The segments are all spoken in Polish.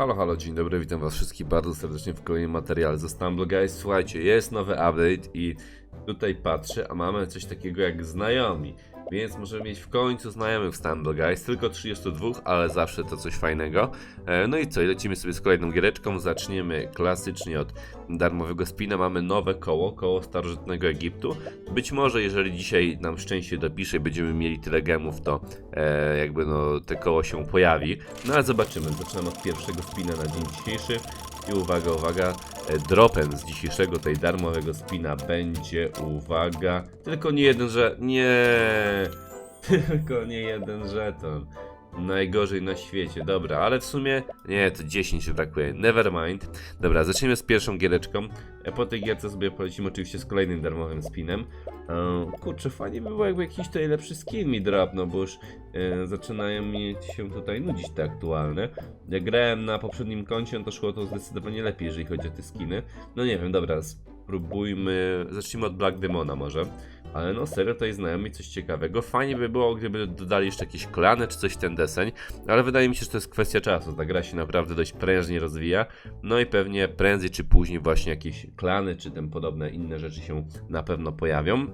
Halo, halo, dzień dobry, witam was wszystkich bardzo serdecznie w kolejnym materiale ze Stumble Guys. Słuchajcie, jest nowy update i tutaj patrzę, a mamy coś takiego jak znajomi. Więc możemy mieć w końcu znajomych w Stumble Guys, tylko 32, ale zawsze to coś fajnego. E, No i co, lecimy sobie z kolejną giereczką. Zaczniemy klasycznie od darmowego spina. Mamy nowe koło, koło starożytnego Egiptu. Być może, jeżeli dzisiaj nam szczęście dopisze i będziemy mieli tyle gemów, to e, jakby no te koło się pojawi. No ale zobaczymy. Zaczynam od pierwszego spina na dzień dzisiejszy. I uwaga, uwaga, e, dropem z dzisiejszego tej darmowego spina będzie, uwaga, tylko nie jeden, że nie, tylko nie jeden żeton. Najgorzej na świecie, dobra, ale w sumie nie, to 10 brakuje, nevermind. Dobra, zaczniemy z pierwszą giereczką. E, Po tej gierce sobie polecimy oczywiście z kolejnym darmowym spinem. E, kurczę, fajnie by było jakby jakiś tutaj lepszy skin mi drapnął, bo już e, zaczynają mi się tutaj nudzić te aktualne. Jak grałem na poprzednim koncie, no to szło to zdecydowanie lepiej, jeżeli chodzi o te skiny. No nie wiem, dobra, spróbujmy, zacznijmy od Black Demona może. Ale no serio, tutaj znajomi coś ciekawego. Fajnie by było, gdyby dodali jeszcze jakieś klany czy coś w ten deseń, ale wydaje mi się, że to jest kwestia czasu. Ta gra się naprawdę dość prężnie rozwija. No i pewnie prędzej czy później właśnie jakieś klany czy tym podobne inne rzeczy się na pewno pojawią.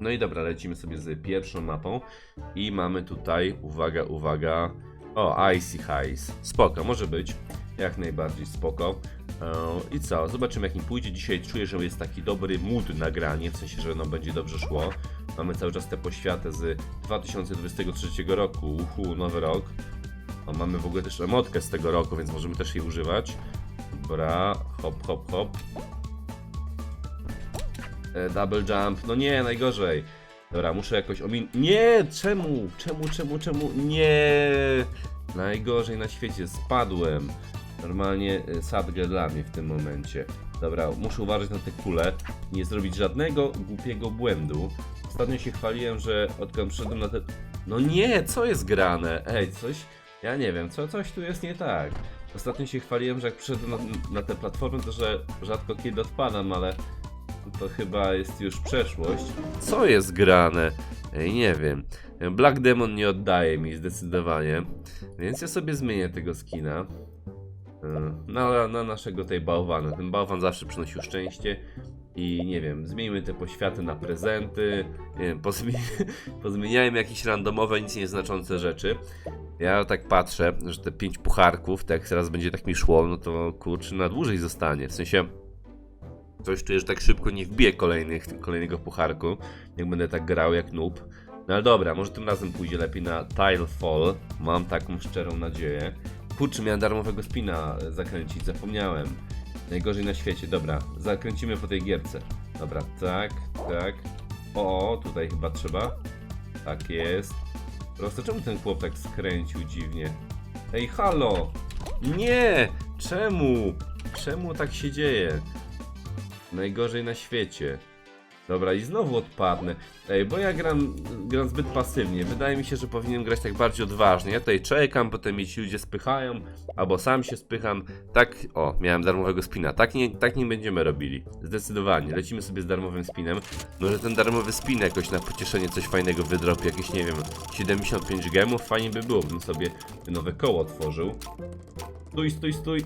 No i dobra, lecimy sobie z pierwszą mapą i mamy tutaj, uwaga, uwaga, o, Icy Highs. Spoko, może być. Jak najbardziej spoko. E, I co? Zobaczymy jak mi pójdzie. Dzisiaj czuję, że jest taki dobry mood na granie, w sensie, że no będzie dobrze szło. Mamy cały czas tę poświatę z 2023 roku. Uhu, nowy rok. O, mamy w ogóle też emotkę z tego roku, więc możemy też jej używać. Dobra, hop, hop, hop. E, double jump. No nie, najgorzej. Dobra, muszę jakoś omin... Nie! Czemu? Czemu, czemu, czemu? Nie! Najgorzej na świecie, spadłem. Normalnie y, sadgę dla mnie w tym momencie. Dobra, muszę uważać na te kule. Nie zrobić żadnego głupiego błędu. Ostatnio się chwaliłem, że odkąd przyszedłem na te... No nie, co jest grane? Ej, coś... Ja nie wiem, co, coś tu jest nie tak. Ostatnio się chwaliłem, że jak przyszedłem na, na te platformy, to że rzadko kiedy odpadam, ale to chyba jest już przeszłość. Co jest grane? Ej, nie wiem. Black Demon nie oddaje mi zdecydowanie, więc ja sobie zmienię tego skina. Yy, Na, na naszego tej bałwana. Ten bałwan zawsze przynosił szczęście. I nie wiem, zmieńmy te poświaty na prezenty, nie wiem, pozmi pozmieniajmy jakieś randomowe, nic nieznaczące rzeczy. Ja tak patrzę, że te pięć pucharków, tak jak teraz będzie tak mi szło, no to kurczę, na dłużej zostanie. W sensie, coś czuję, że tak szybko nie wbiję kolejnych, kolejnego pucharku, jak będę tak grał jak noob. No ale dobra, może tym razem pójdzie lepiej na Tile Fall. Mam taką szczerą nadzieję. Kurczę, miałem darmowego spina zakręcić, zapomniałem. Najgorzej na świecie, dobra, zakręcimy po tej gierce. Dobra, tak, tak. O, o, tutaj chyba trzeba. Tak jest. Prosto, czemu ten chłop tak skręcił dziwnie? Ej, halo! Nie! Czemu? Czemu tak się dzieje? Najgorzej na świecie. Dobra, i znowu odpadnę. Ej, bo ja gram, gram zbyt pasywnie. Wydaje mi się, że powinienem grać tak bardziej odważnie. Ja tutaj czekam, potem mi ci ludzie spychają, albo sam się spycham. Tak, o, miałem darmowego spina. Tak nie, tak nie będziemy robili. Zdecydowanie. Lecimy sobie z darmowym spinem. Może ten darmowy spin jakoś na pocieszenie coś fajnego wydropi. Jakieś, nie wiem, 75 gemów. Fajnie by było, bym sobie nowe koło otworzył. Stój, stój, stój.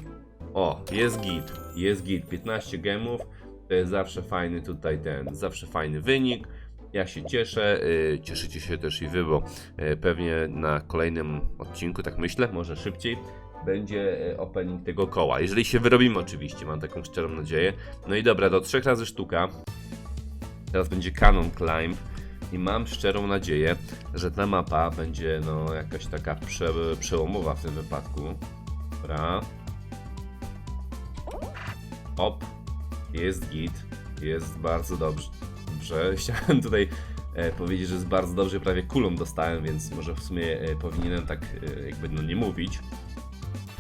O, jest git. Jest git. 15 gemów. To jest zawsze fajny tutaj ten, zawsze fajny wynik. Ja się cieszę, yy, cieszycie się też i wy, bo yy, pewnie na kolejnym odcinku, tak myślę, może szybciej, będzie opening tego koła. Jeżeli się wyrobimy oczywiście, mam taką szczerą nadzieję. No i dobra, do trzech razy sztuka. Teraz będzie Canon Climb. I mam szczerą nadzieję, że ta mapa będzie no jakaś taka prze, przełomowa w tym wypadku. Dobra. Hop. Jest git. Jest bardzo dobrze. Dobrze. Chciałem tutaj e, powiedzieć, że jest bardzo dobrze. Prawie kulą dostałem, więc może w sumie e, powinienem tak e, jakby no nie mówić.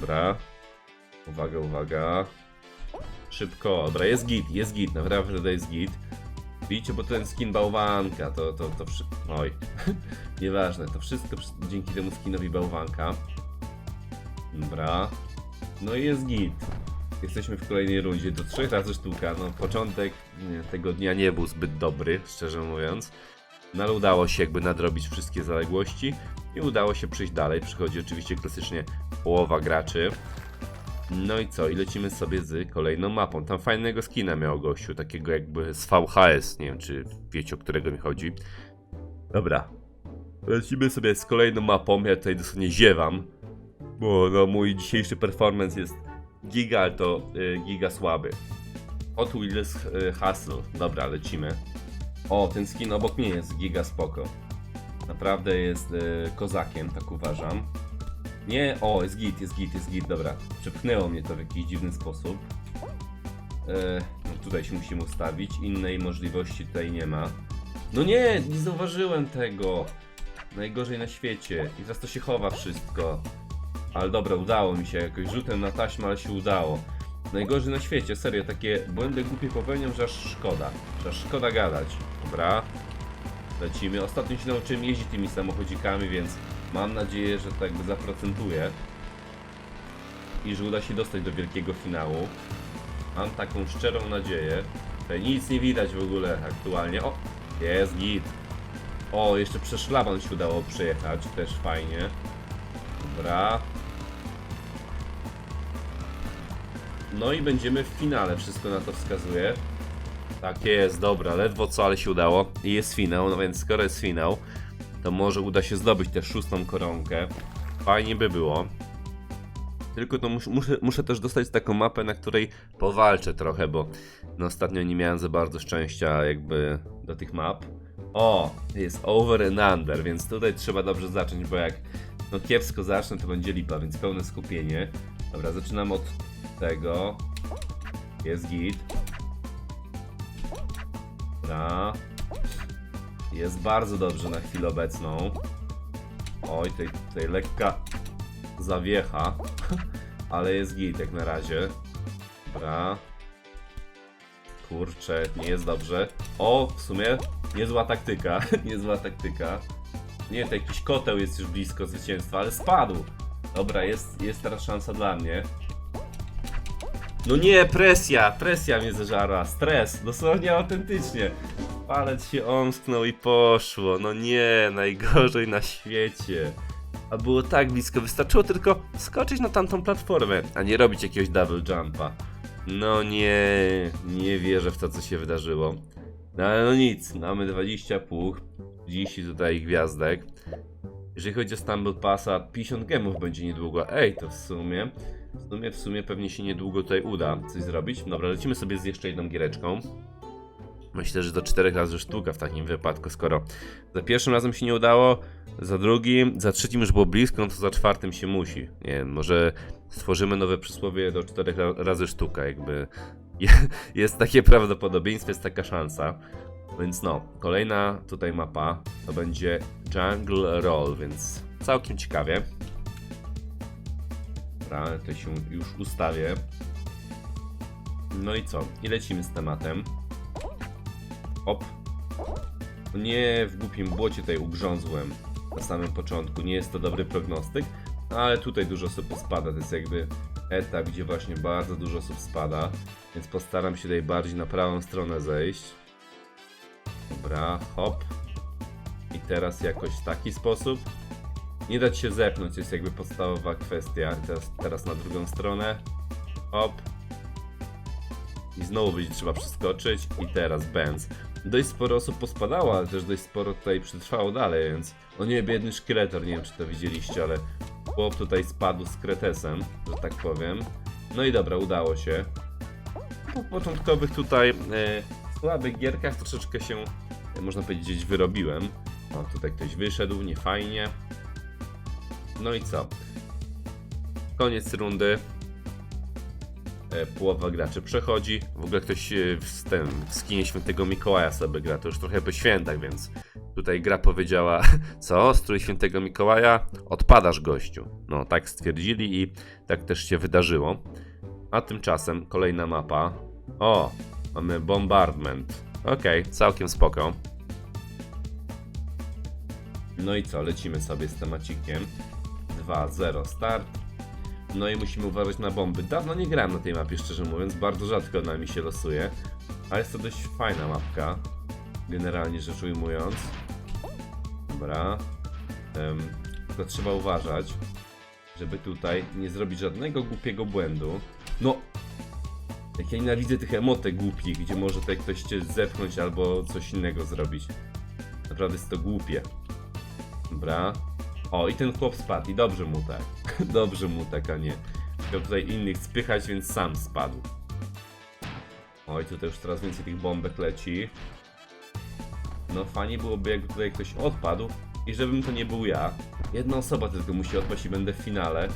Dobra. Uwaga, uwaga. Szybko. Dobra, jest git, jest git. Naprawdę to jest git. Widzicie, bo ten skin bałwanka, to, to, to wszy... Oj. Nieważne, to wszystko dzięki temu skinowi bałwanka. Dobra. No i jest git. Jesteśmy w kolejnej rundzie, do trzech razy sztuka. No, początek tego dnia nie był zbyt dobry, szczerze mówiąc. No ale udało się jakby nadrobić wszystkie zaległości i udało się przejść dalej. Przychodzi oczywiście klasycznie połowa graczy. No i co? I lecimy sobie z kolejną mapą. Tam fajnego skina miał gościu, takiego jakby z VHS. Nie wiem, czy wiecie, o którego mi chodzi. Dobra. Lecimy sobie z kolejną mapą. Ja tutaj dosłownie ziewam. Bo no, mój dzisiejszy performance jest giga, ale to y, giga słaby. Hot Wheels y, Hustle. Dobra, lecimy. O, ten skin obok mnie jest giga spoko. Naprawdę jest y, kozakiem, tak uważam. Nie, o, jest git, jest git, jest git, dobra. Przepchnęło mnie to w jakiś dziwny sposób. E, no tutaj się musimy ustawić, innej możliwości tutaj nie ma. No nie, nie zauważyłem tego. Najgorzej na świecie. I teraz to się chowa wszystko. Ale dobra, udało mi się jakoś rzutem na taśmę, ale się udało. Najgorzej na świecie, serio, takie błędy głupie popełniam, że aż szkoda. Że aż szkoda gadać. Dobra. Lecimy. Ostatnio się nauczyłem jeździć tymi samochodzikami, więc mam nadzieję, że tak zaprocentuję. I że uda się dostać do wielkiego finału. Mam taką szczerą nadzieję. Tutaj nic nie widać w ogóle aktualnie. O! Jest git. O, jeszcze przez szlaban się udało przejechać. Też fajnie. Dobra. No i będziemy w finale, wszystko na to wskazuje. Tak jest, dobra, ledwo co, ale się udało. I jest finał, no więc skoro jest finał, to może uda się zdobyć tę szóstą koronkę. Fajnie by było. Tylko to mus, muszę, muszę też dostać taką mapę, na której powalczę trochę, bo no ostatnio nie miałem za bardzo szczęścia jakby do tych map. O, jest over and under, więc tutaj trzeba dobrze zacząć, bo jak no kiepsko zacznę, to będzie lipa, więc pełne skupienie. Dobra, zaczynam od tego. Jest git. Dobra. Jest bardzo dobrze na chwilę obecną. Oj, tutaj, tutaj lekka zawiecha. Ale jest git jak na razie. Dobra. Kurczę, nie jest dobrze. O, w sumie niezła taktyka. niezła taktyka. Nie, to jakiś koteł jest już blisko zwycięstwa, ale spadł. Dobra, jest, jest teraz szansa dla mnie. No nie, presja, presja mnie zażarła, stres, dosłownie autentycznie. Palec się omsknął i poszło, no nie, najgorzej na świecie. A było tak blisko, wystarczyło tylko skoczyć na tamtą platformę, a nie robić jakiegoś double jumpa. No nie, nie wierzę w to, co się wydarzyło. No ale no nic, mamy 20 puch, 30 tutaj gwiazdek. Jeżeli chodzi o Stumble Passa, 50 gemów będzie niedługo. Ej, to w sumie, w sumie, w sumie pewnie się niedługo tutaj uda coś zrobić. Dobra, lecimy sobie z jeszcze jedną giereczką. Myślę, że do czterech razy sztuka w takim wypadku, skoro za pierwszym razem się nie udało, za drugim, za trzecim już było blisko, no to za czwartym się musi. Nie wiem, może stworzymy nowe przysłowie do czterech ra- razy sztuka, jakby je- jest takie prawdopodobieństwo, jest taka szansa. Więc no, kolejna tutaj mapa to będzie Jungle Roll, więc całkiem ciekawie. Dobra, to się już ustawię. No i co? I lecimy z tematem. Hop. No Nie, w głupim błocie tutaj ugrzązłem na samym początku. Nie jest to dobry prognostyk, ale tutaj dużo osób spada. To jest jakby etap, gdzie właśnie bardzo dużo osób spada. Więc postaram się tutaj bardziej na prawą stronę zejść. Dobra, hop. I teraz jakoś w taki sposób. Nie dać się zepnąć, jest jakby podstawowa kwestia. Teraz, teraz na drugą stronę. Hop. I znowu będzie trzeba przeskoczyć. I teraz Benz. Dość sporo osób pospadało, ale też dość sporo tutaj przetrwało dalej, więc... O nie, biedny szkieletor, nie wiem czy to widzieliście, ale... Chłop tutaj spadł z kretesem, że tak powiem. No i dobra, udało się. Po początkowych tutaj e, słabych gierkach troszeczkę się, e, można powiedzieć, wyrobiłem. O, tutaj ktoś wyszedł, nie fajnie. No i co? Koniec rundy. E, Połowa graczy przechodzi. W ogóle ktoś e, w, tym, w skinie świętego Mikołaja sobie gra. To już trochę po świętach, więc tutaj gra powiedziała: Co? Strój świętego Mikołaja? Odpadasz, gościu. No, tak stwierdzili i tak też się wydarzyło. A tymczasem kolejna mapa. O, mamy bombardment. Okej, całkiem spoko. No i co, lecimy sobie z temacikiem. 2-0 start. No i musimy uważać na bomby. Dawno nie grałem na tej mapie, szczerze mówiąc, bardzo rzadko ona mi się losuje. Ale jest to dość fajna mapka, generalnie rzecz ujmując. Dobra. Um, trzeba uważać, żeby tutaj nie zrobić żadnego głupiego błędu. No, jak ja nienawidzę tych emotek głupich, gdzie może tutaj ktoś cię zepchnąć albo coś innego zrobić. Naprawdę jest to głupie. Dobra. O, i ten chłop spadł i dobrze mu tak. dobrze mu tak, a nie. Chciał tutaj innych spychać, więc sam spadł. Oj, tutaj już coraz więcej tych bombek leci. No fajnie byłoby, jakby tutaj ktoś odpadł i żebym to nie był ja. Jedna osoba tylko musi odpaść i będę w finale.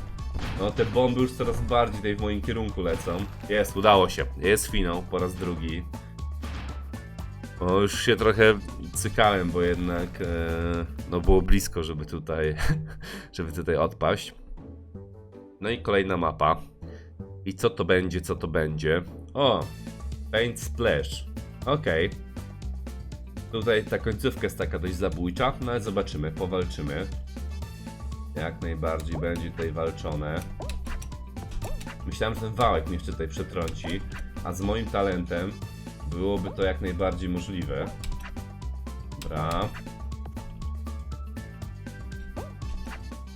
No te bomby już coraz bardziej tutaj w moim kierunku lecą. Jest, udało się. Jest finał po raz drugi. O, już się trochę cykałem, bo jednak e, no było blisko, żeby tutaj, żeby tutaj odpaść. No i kolejna mapa. I co to będzie, co to będzie? O, Paint Splash. Okej. Tutaj ta końcówka jest taka dość zabójcza, no ale zobaczymy, powalczymy. Jak najbardziej będzie tutaj walczone. Myślałem, że ten wałek mnie jeszcze tutaj przetrąci, a z moim talentem byłoby to jak najbardziej możliwe. Dobra.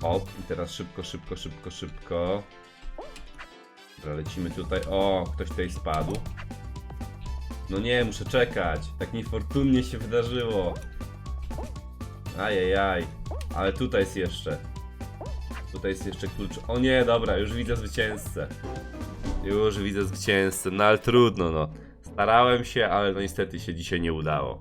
Hop, i teraz szybko, szybko, szybko, szybko. Dobra, lecimy tutaj. O, ktoś tutaj spadł. No nie, muszę czekać. Tak niefortunnie się wydarzyło. Ajajaj. Ale tutaj jest jeszcze. Tutaj jest jeszcze klucz. O nie, dobra, już widzę zwycięzcę. Już widzę zwycięzcę, no ale trudno, no. Starałem się, ale no niestety się dzisiaj nie udało.